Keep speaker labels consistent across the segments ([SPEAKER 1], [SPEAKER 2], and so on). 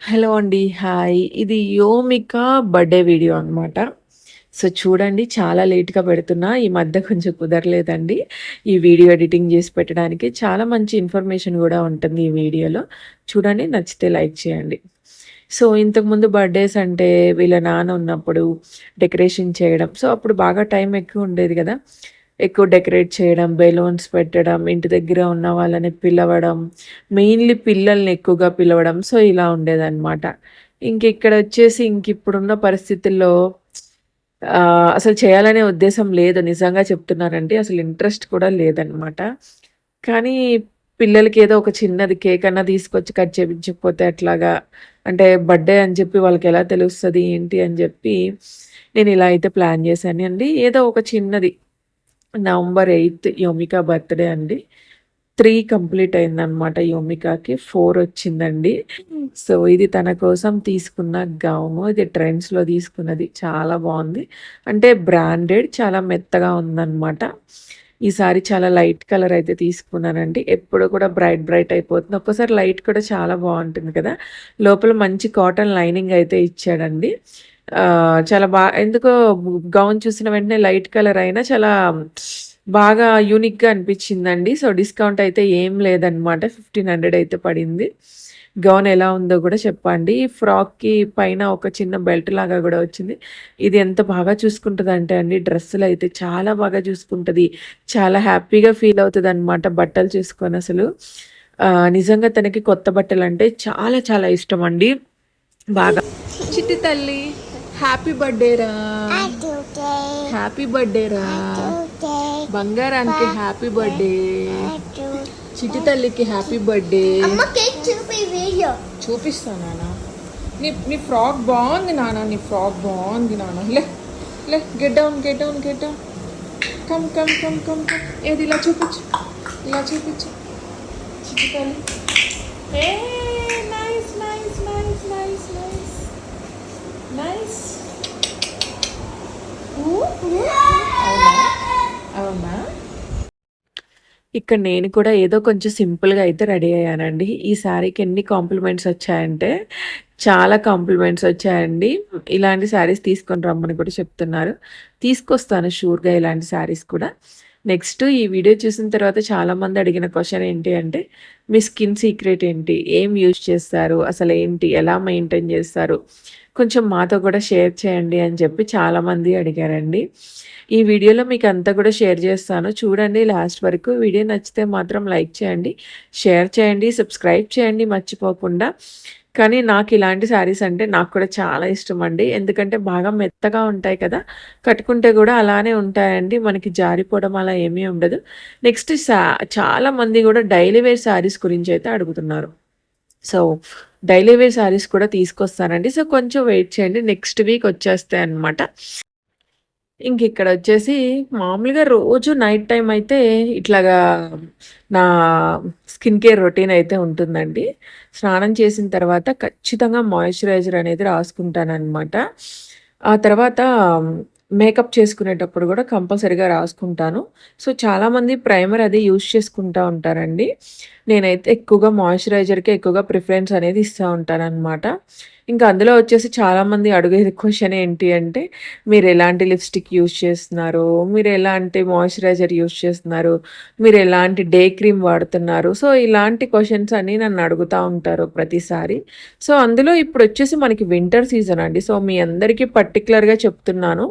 [SPEAKER 1] Hello అండి. Hi. ఇది Yomika birthday video అనమాట. సో, చూడండి చాలా లేట్‌గా పెడుతున్నా. ఈ మధ్య కొంచెం కుదరలేదండి. ఈ వీడియో ఎడిటింగ్ చేసి పెట్టడానికి. చాలా మంచి ఇన్ఫర్మేషన్ కూడా ఉంటుంది ఈ వీడియోలో. చూడండి నచ్చితే లైక్ చేయండి. సో, ఇంతకుముందు బర్త్‌డేస్ అంటే వీళ్ళ నాన్న ఉన్నప్పుడు డెకరేషన్ చేయడం. సో, అప్పుడు బాగా టైం ఎక్కువ ఉండేది కదా ఎక్కువ డెకరేట్ చేయడం, బెలూన్స్ పెట్టడం, ఇంటి దగ్గర ఉన్న వాళ్ళని పిలవడం, మెయిన్‌లీ పిల్లల్ని ఎక్కువగా పిలవడం. సో, ఇలా ఉండేదనమాట. ఇంక ఇప్పుడున్న పరిస్థితుల్లో అసలు చేయాలనే ఉద్దేశం లేదు. నిజంగా చెప్తున్నానండి. అసలు ఇంట్రెస్ట్ కూడా లేదనమాట. కానీ పిల్లలకి ఏదో ఒక చిన్నది కేక్ అన్నా తీసుకొచ్చి కట్ చేయించకపోతే అట్లాగా అంటే బర్త్‌డే అని చెప్పి వాళ్ళకి ఎలా తెలుస్తుంది ఏంటి? అని చెప్పి నేను ఇలా అయితే ప్లాన్ చేశానండి. ఏదో ఒక చిన్నది నవంబర్ ఎయిత్ యోమిక బర్త్‌డే అండి. త్రీ కంప్లీట్ అయిందనమాట యోమికాకి ఫోర్ వచ్చిందండి. సో, ఇది తన కోసం తీసుకున్న గౌను. ఇది ట్రెండ్స్‌లో తీసుకున్నది. చాలా బాగుంది అంటే బ్రాండెడ్ చాలా మెత్తగా ఉందన్నమాట ఈసారి చాలా లైట్ కలర్ అయితే తీసుకున్నానండి. ఎప్పుడు కూడా బ్రైట్ బ్రైట్ అయిపోతుంది. ఒక్కోసారి లైట్ కూడా చాలా బాగుంటుంది కదా! లోపల మంచి కాటన్ లైనింగ్ అయితే ఇచ్చాడండి. చాలా బాగా ఎందుకో గౌన్ చూసిన వెంటనే లైట్ కలర్ అయినా చాలా బాగా యూనిక్‌గా అనిపించిందండి. సో, డిస్కౌంట్ అయితే ఏం లేదనమాట. 1500 అయితే పడింది. గౌన్ ఎలా ఉందో కూడా చెప్పండి. ఫ్రాక్‌కి పైన ఒక చిన్న బెల్ట్ లాగా కూడా వచ్చింది. ఇది ఎంత బాగా చూసుకుంటుంది అంటే అండి డ్రెస్సులు అయితే చాలా బాగా చూసుకుంటుంది చాలా హ్యాపీగా ఫీల్ అవుతుంది అనమాట బట్టలు చూసుకొని అసలు. నిజంగా తనకి కొత్త బట్టలు అంటే చాలా చాలా ఇష్టం అండి బాగా చిట్టి తల్లి హ్యాపీ బర్త్‌డే రా! హ్యాపీ బర్త్‌డే రా! బంగారానికి హ్యాపీ బర్త్‌డే. చిట్టి తల్లికి హ్యాపీ బర్త్‌డే.
[SPEAKER 2] అమ్మ కేక్ చూపి వీడియో
[SPEAKER 1] చూపిస్తా నాన్న. నీ నీ ఫ్రాక్ బావుంది నాన్న. నీ ఫ్రాక్ బావుంది నాన్న. లే లే get down get down get down. Come come come come come. ఏది ఇలా చూపించు. ఇలా చూపించు. చిట్టి తల్లి. ఏ nice nice nice nice nice. Nice. అవునా? ఇక్కడ నేను కూడా ఏదో కొంచెం సింపుల్‌గా అయితే రెడీ అయ్యానండి. ఈ శారీకి ఎన్ని కాంప్లిమెంట్స్ వచ్చాయంటే చాలా కాంప్లిమెంట్స్ వచ్చాయండి. ఇలాంటి శారీస్ తీసుకొని రమ్మని కూడా చెప్తున్నారు. తీసుకొస్తాను షూర్‌గా ఇలాంటి శారీస్ కూడా. నెక్స్ట్ ఈ వీడియో చూసిన తర్వాత చాలామంది అడిగిన క్వశ్చన్ ఏంటి అంటే, మీ స్కిన్ సీక్రెట్ ఏంటి? ఏం యూజ్ చేస్తారు? అసలు ఏంటి ఎలా మెయింటైన్ చేస్తారు? కొంచెం మాతో కూడా షేర్ చేయండి అని చెప్పి చాలామంది అడిగారండి. ఈ వీడియోలో మీకు అంతా కూడా షేర్ చేస్తాను. చూడండి లాస్ట్ వరకు. వీడియో నచ్చితే మాత్రం లైక్ చేయండి. షేర్ చేయండి. సబ్స్క్రైబ్ చేయండి మర్చిపోకుండా. కానీ నాకు ఇలాంటి శారీస్ అంటే నాకు కూడా చాలా ఇష్టం అండి ఎందుకంటే బాగా మెత్తగా ఉంటాయి కదా! కట్టుకుంటే కూడా అలానే ఉంటాయండి. మనకి జారిపోవడం అలా ఏమీ ఉండదు. నెక్స్ట్ చాలా మంది కూడా డైలీ వేర్ శారీస్ గురించి అయితే అడుగుతున్నారు. సో, డైలీ వేర్ శారీస్ కూడా తీసుకొస్తానండి. సో, కొంచెం వెయిట్ చేయండి. నెక్స్ట్ వీక్ ఇంక ఇక్కడ వచ్చేసి మామూలుగా రోజు నైట్ టైం అయితే ఇట్లాగా నా స్కిన్ కేర్ రొటీన్ అయితే ఉంటుందండి. స్నానం చేసిన తర్వాత ఖచ్చితంగా మాయిశ్చరైజర్ అనేది రాసుకుంటాననమాట. ఆ తర్వాత మేకప్ చేసుకునేటప్పుడు కూడా కంపల్సరీగా రాసుకుంటాను. సో, చాలామంది ప్రైమర్ అది యూజ్ చేసుకుంటా ఉంటారండి. నేనైతే ఎక్కువగా మాయిశ్చరైజర్‌కే ఎక్కువగా ప్రిఫరెన్స్ అనేది ఇస్తూ ఉంటానన్నమాట ఇంకా అందులో వచ్చేసి చాలామంది అడిగే క్వశ్చన్ ఏంటి అంటే, మీరు ఎలాంటి లిప్‌స్టిక్ యూజ్ చేస్తున్నారు? మీరు ఎలాంటి మాయిశ్చరైజర్ యూజ్ చేస్తున్నారు? మీరు ఎలాంటి డే క్రీమ్ వాడుతున్నారు? సో, ఇలాంటి క్వశ్చన్స్ అన్నీ నన్ను అడుగుతా ఉంటారు ప్రతిసారి. సో, అందులో ఇప్పుడు వచ్చేసి మనకి వింటర్ సీజన్ అండి. సో, మీ అందరికీ పర్టికులర్గా చెప్తున్నాను.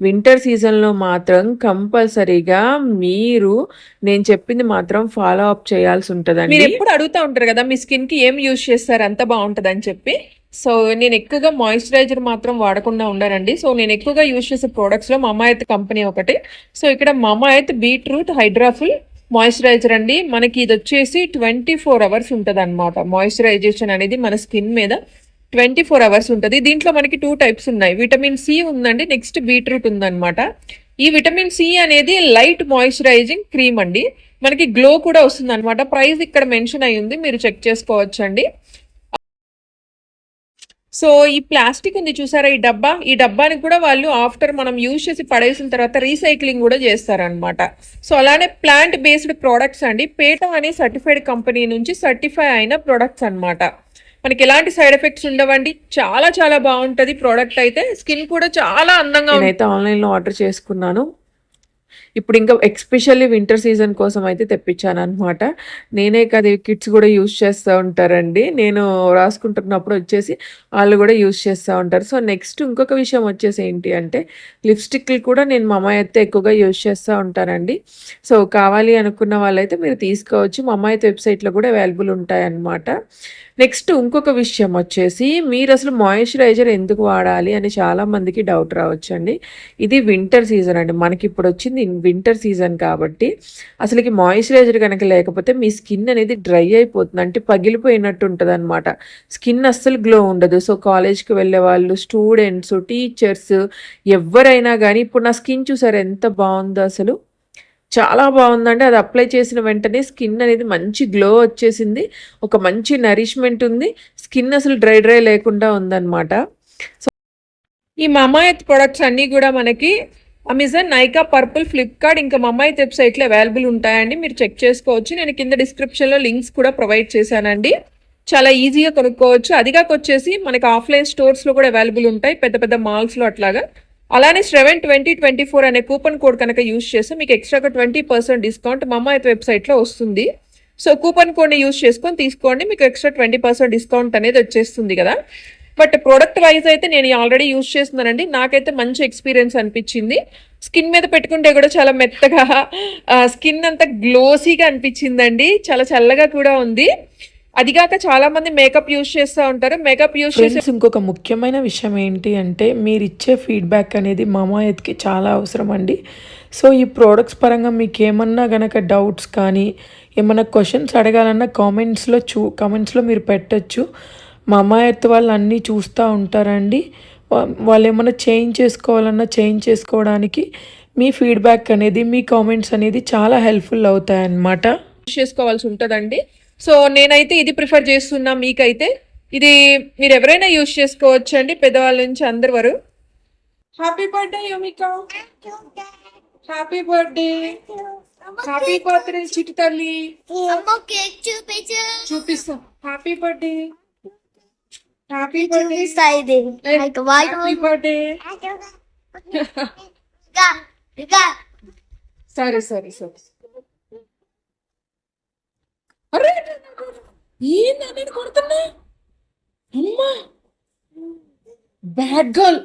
[SPEAKER 1] వింటర్ సీజన్‌లో మాత్రం కంపల్సరీగా మీరు నేను చెప్పింది మాత్రం ఫాలో అప్ చేయాల్సి ఉంటుందండి ఎప్పుడు అడుగుతా ఉంటారు కదా! మీ స్కిన్‌కి ఏం యూజ్ చేస్తారు అంత బాగుంటుందని చెప్పి. సో, నేను ఎక్కువగా మాయిశ్చరైజర్ మాత్రం వాడకుండా ఉండనండి. సో, నేను ఎక్కువగా యూజ్ చేసే ప్రోడక్ట్స్లో మమాయత్ కంపెనీ ఒకటి. సో, ఇక్కడ మమాయత్ బీట్రూట్ హైడ్రాఫుల్ మాయిశ్చరైజర్ అండి. మనకి ఇది వచ్చేసి ట్వంటీ ఫోర్ అవర్స్ ఉంటదనమాట. మాయిశ్చరైజేషన్ అనేది మన స్కిన్ మీద 24 అవర్స్ ఉంటుంది దీంట్లో మనకి టూ టైప్స్ ఉన్నాయి. విటమిన్ సి ఉందండి. నెక్స్ట్ బీట్రూట్ ఉందన్నమాట ఈ విటమిన్ సి అనేది లైట్ మాయిశ్చరైజింగ్ క్రీమ్ అండి. మనకి గ్లో కూడా వస్తుంది అనమాట ప్రైస్ ఇక్కడ మెన్షన్ అయ్యుంది. మీరు చెక్ చేసుకోవచ్చండి. సో, ఈ ప్లాస్టిక్ ఉంది చూసారా ఈ డబ్బా? ఈ డబ్బాని కూడా వాళ్ళు ఆఫ్టర్ మనం యూజ్ చేసి పడేసిన తర్వాత రీసైక్లింగ్ కూడా చేస్తారనమాట. సో, అలానే ప్లాంట్ బేస్డ్ ప్రొడక్ట్స్ అండి. పేట అనే సర్టిఫైడ్ కంపెనీ నుంచి సర్టిఫై అయిన ప్రొడక్ట్స్ అనమాట.
[SPEAKER 3] మనకి ఎలాంటి సైడ్ ఎఫెక్ట్స్ ఉండవండి. చాలా చాలా బాగుంటది ప్రోడక్ట్ అయితే. స్కిన్ కూడా చాలా అందంగా
[SPEAKER 1] నేనైతే ఆన్లైన్లో ఆర్డర్ చేసుకున్నాను. ఇప్పుడు ఇంకా ఎక్స్పెషల్లీ వింటర్ సీజన్ కోసం అయితే తెప్పించాను అనమాట నేనే కదా కిడ్స్ కూడా యూస్ చేస్తూ ఉంటారండి. నేను రాసుకుంటున్నప్పుడు వచ్చేసి వాళ్ళు కూడా యూస్ చేస్తూ ఉంటారు. సో నెక్స్ట్ ఇంకొక విషయం వచ్చేసి ఏంటి అంటే లిప్స్టిక్లు కూడా నేను మా అమ్మాయి అయితే ఎక్కువగా యూస్ చేస్తూ ఉంటానండి. సో కావాలి అనుకున్న వాళ్ళైతే మీరు తీసుకోవచ్చు. మా అమ్మాయి వెబ్సైట్లో కూడా అవైలబుల్ ఉంటాయన్నమాట. నెక్స్ట్ ఇంకొక విషయం వచ్చేసి మీరు అసలు మాయిశ్చరైజర్ ఎందుకు వాడాలి అని చాలా మందికి డౌట్ రావచ్చండి. ఇది వింటర్ సీజన్ అండి. మనకి ఇప్పుడు వచ్చింది వింటర్ సీజన్ కాబట్టి అసలుకి మాయిశ్చరైజర్ కనుక లేకపోతే మీ స్కిన్ అనేది డ్రై అయిపోతుంది. అంటే పగిలిపోయినట్టు ఉంటుంది అనమాట స్కిన్ అస్సలు గ్లో ఉండదు. సో కాలేజ్కి వెళ్ళే వాళ్ళు స్టూడెంట్స్ టీచర్స్ ఎవరైనా కానీ ఇప్పుడు నా స్కిన్ చూసారు ఎంత బాగుందో అసలు. చాలా బాగుందండి. అది అప్లై చేసిన వెంటనే స్కిన్ అనేది మంచి గ్లో వచ్చేసింది. ఒక మంచి నరిష్మెంట్ ఉంది. స్కిన్ అసలు డ్రై డ్రై లేకుండా ఉందన్నమాట.
[SPEAKER 3] సో ఈ మమాయత్ ప్రొడక్ట్స్ అన్నీ కూడా మనకి అమెజాన్ నైకా పర్పుల్ ఫ్లిప్కార్ట్ ఇంకా మమ్మాయి వెబ్సైట్లో అవైలబుల్ ఉంటాయండి. మీరు చెక్ చేసుకోవచ్చు. నేను కింద డిస్క్రిప్షన్లో లింక్స్ కూడా ప్రొవైడ్ చేశానండి. చాలా ఈజీగా కొనుక్కోవచ్చు. అదిగాక వచ్చేసి మనకి ఆఫ్లైన్ స్టోర్స్లో కూడా అవైలబుల్ ఉంటాయి. పెద్ద పెద్ద మాల్స్లో అట్లాగా. అలానే సెవెన్ ట్వంటీ ట్వంటీ ఫోర్ అనే కూపన్ కోడ్ కనుక యూస్ చేస్తే మీకు ఎక్స్ట్రాగా ట్వంటీ పర్సెంట్ డిస్కౌంట్ మమాయత్ వెబ్సైట్లో వస్తుంది. సో కూపన్ కోడ్ని యూస్ చేసుకొని తీసుకోండి. మీకు ఎక్స్ట్రా ట్వంటీ పర్సెంట్ డిస్కౌంట్ అనేది వచ్చేస్తుంది కదా. బట్ ప్రోడక్ట్ వైజ్ అయితే నేను ఆల్రెడీ యూస్ చేస్తున్నానండి. నాకైతే మంచి ఎక్స్పీరియన్స్ అనిపించింది. స్కిన్ మీద పెట్టుకుంటే కూడా చాలా మెత్తగా స్కిన్ అంతా గ్లోసీగా అనిపించిందండి. చాలా చల్లగా కూడా ఉంది. అదిగాక చాలా మంది మేకప్ యూస్ చేస్తూ ఉంటారు. మేకప్ యూస్ చేసి
[SPEAKER 4] ఇంకొక ముఖ్యమైన విషయం ఏంటి అంటే మీరు ఇచ్చే ఫీడ్బ్యాక్ అనేది మామాయత్కి చాలా అవసరం అండి సో ఈ ప్రోడక్ట్స్ పరంగా మీకు ఏమన్నా గనక డౌట్స్ కానీ ఏమన్నా క్వశ్చన్స్ అడగాలన్నా కామెంట్స్లో చూ కామెంట్స్లో మీరు పెట్టచ్చు. మామాయత్ వాళ్ళు అన్నీ చూస్తూ ఉంటారండి. వాళ్ళు ఏమన్నా చేంజ్ చేసుకోవాలన్నా చేంజ్ చేసుకోవడానికి మీ ఫీడ్బ్యాక్ అనేది మీ కామెంట్స్ అనేది చాలా హెల్ప్ఫుల్ అవుతాయి అన్నమాట
[SPEAKER 3] యూస్ చేసుకోవాల్సి ఉంటుందండి. సో నేనైతే ఇది ప్రిఫర్ చేస్తున్నా మీకైతే. ఇది మీరు ఎవరైనా యూస్ చేసుకోవచ్చు అండి పెద్దవాళ్ళ నుంచి అందరి వరకు. Happy birthday Yomika happy birthday happy birthday Chitti తల్లి.
[SPEAKER 2] అమ్మ కేక్ చూపించు.
[SPEAKER 3] చూపిస్తా. హ్యాపీ బర్త్డే హ్యాపీ బర్త్డే
[SPEAKER 2] చూపిస్తా ఇది లైక్ వాయు
[SPEAKER 3] హ్యాపీ బర్త్డే
[SPEAKER 2] ఇంకా ఇంకా
[SPEAKER 3] సరే సరే సరే అరే ఏందా నేను కొడుతున్నా అమ్మా bad girl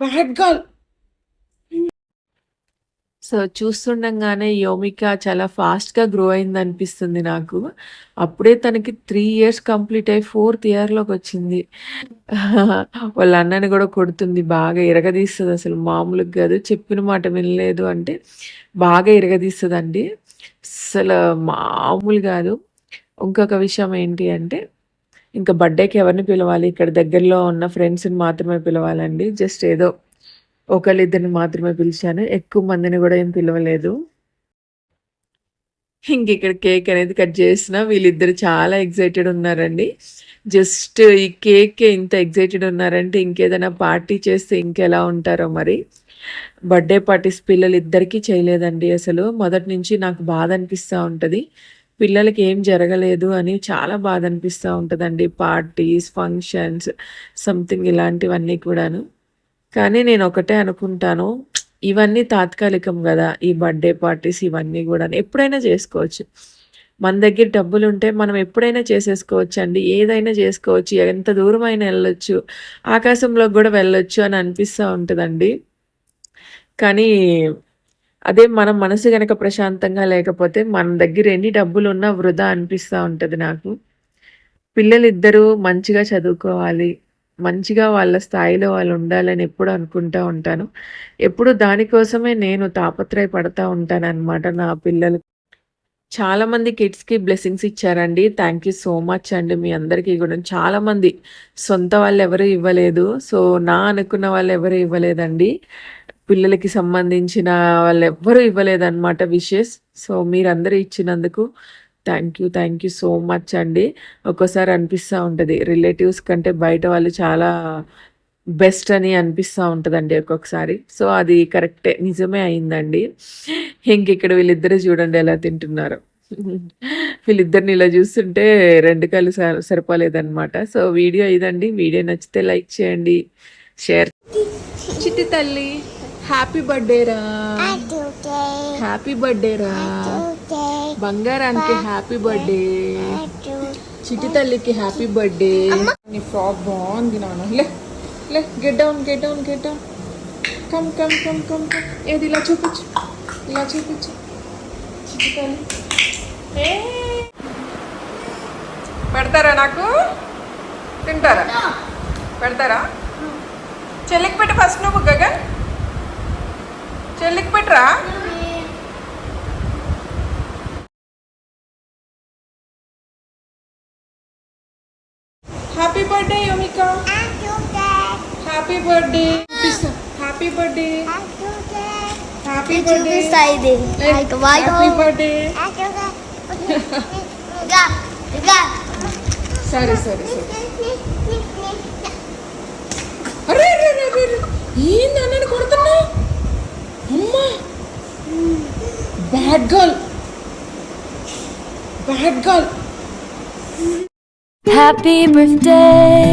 [SPEAKER 3] bad girl
[SPEAKER 1] so చూస్తుండగానే యోమిక చాలా ఫాస్ట్గా గ్రో అయింది అనిపిస్తుంది నాకు. అప్పుడే తనకి త్రీ ఇయర్స్ కంప్లీట్ అయ్యి ఫోర్త్ ఇయర్లోకి వచ్చింది. వాళ్ళ అన్నని కూడా కొడుతుంది బాగా ఇరగదీస్తుంది అసలు మామూలుగా కాదు. చెప్పిన మాట వినలేదు అంటే బాగా ఇరగదీస్తుందండి. అసలు మామూలు కాదు. ఇంకొక విషయం ఏంటి అంటే ఇంకా బర్త్డేకి ఎవరిని పిలవాలి? ఇక్కడ దగ్గరలో ఉన్న ఫ్రెండ్స్ని మాత్రమే పిలవాలండి. జస్ట్ ఏదో ఒకళ్ళిద్దరిని మాత్రమే పిలిచాను. ఎక్కువ మందిని కూడా ఏం పిలవలేదు. ఇంక ఇక్కడ కేక్ అనేది కట్ చేసిన వీళ్ళిద్దరు చాలా ఎగ్జైటెడ్ ఉన్నారండి. జస్ట్ ఈ కేక్ ఇంత ఎగ్జైటెడ్ ఉన్నారంటే ఇంకేదైనా పార్టీ చేస్తే ఇంకెలా ఉంటారో మరి. బర్త్డే పార్టీస్ పిల్లలు ఇద్దరికీ చేయలేదండి అసలు. మొదటి నుంచి నాకు బాధ అనిపిస్తూ ఉంటుంది. పిల్లలకి ఏం జరగలేదు అని చాలా బాధ అనిపిస్తూ ఉంటుందండి. పార్టీస్ ఫంక్షన్స్ సంథింగ్ ఇలాంటివన్నీ కూడాను. కానీ నేను ఒకటే అనుకుంటాను ఇవన్నీ తాత్కాలికం కదా ఈ బర్త్డే పార్టీస్ ఇవన్నీ కూడా. ఎప్పుడైనా చేసుకోవచ్చు. మన దగ్గర డబ్బులు ఉంటే మనం ఎప్పుడైనా చేసేసుకోవచ్చు అండి ఏదైనా చేసుకోవచ్చు. ఎంత దూరం అయినా వెళ్ళొచ్చు. ఆకాశంలోకి కూడా వెళ్ళొచ్చు అని అనిపిస్తూ ఉంటుందండి. కానీ అదే మనం మనసు కనుక ప్రశాంతంగా లేకపోతే మన దగ్గర ఎన్ని డబ్బులు ఉన్నా వృధా అనిపిస్తూ ఉంటుంది నాకు. పిల్లలిద్దరూ మంచిగా చదువుకోవాలి. మంచిగా వాళ్ళ స్థాయిలో వాళ్ళు ఉండాలని ఎప్పుడు అనుకుంటా ఉంటాను. ఎప్పుడు దానికోసమే నేను తాపత్రయపడతా ఉంటాను అనమాట నా పిల్లలు. చాలామంది కిడ్స్కి బ్లెస్సింగ్స్ ఇచ్చారండి. థ్యాంక్ యూ సో మచ్ అండి మీ అందరికీ కూడా. చాలామంది సొంత వాళ్ళు ఎవరు ఇవ్వలేదు. సో నా అనుకున్న వాళ్ళు ఎవరు ఇవ్వలేదండి. పిల్లలకి సంబంధించిన వాళ్ళు ఎవ్వరూ ఇవ్వలేదన్నమాట విషెస్. సో మీరందరూ ఇచ్చినందుకు thank you thank you so much అండి. ఒక్కోసారి అనిపిస్తూ ఉంటుంది. రిలేటివ్స్ కంటే బయట వాళ్ళు చాలా బెస్ట్ అని అనిపిస్తూ ఉంటుందండి ఒక్కొక్కసారి. సో అది కరెక్టే నిజమే అయిందండి. ఇంక ఇక్కడ వీళ్ళిద్దరూ చూడండి ఎలా తింటున్నారు.
[SPEAKER 3] వీళ్ళిద్దరిని ఇలా చూస్తుంటే రెండు కళ్ళు స- సరిపోలేదన్నమాట. సో వీడియో ఇదండి. వీడియో నచ్చితే లైక్ చేయండి. షేర్ చిట్టి తల్లి హ్యాపీ బర్త్డే రా. హ్యాపీ బర్త్డే రా. బంగారానికి హ్యాపీ బర్త్డే చిట్టి తల్లికి హ్యాపీ బర్త్డే నీ ఫ్రాక్ బాగుంది నాన్న. లే లే get down get down get down come come come come come ఏది ఇలా చూపించు ఇలా చూపించు. చిట్టి తల్లి. ఏ. పెడతారా నాకు? తింటారా? పెడతారా? చెల్లికి పెట్టి ఫస్ట్ నువ్వు గగన్. చెల్లికి పెట్టరా happy birthday Yomika happy birthday happy birthday happy birthday
[SPEAKER 2] చూపిస్తా ఇది లైక్ వాయు
[SPEAKER 3] హ్యాపీ బర్త్డే
[SPEAKER 2] ఇంకా ఇంకా
[SPEAKER 3] సరే సరే సరే అరే అరే అరే అరే అరే. ఏంది అన్నని కొడుతున్నా అమ్మా bad girl bad girl
[SPEAKER 5] Happy birthday.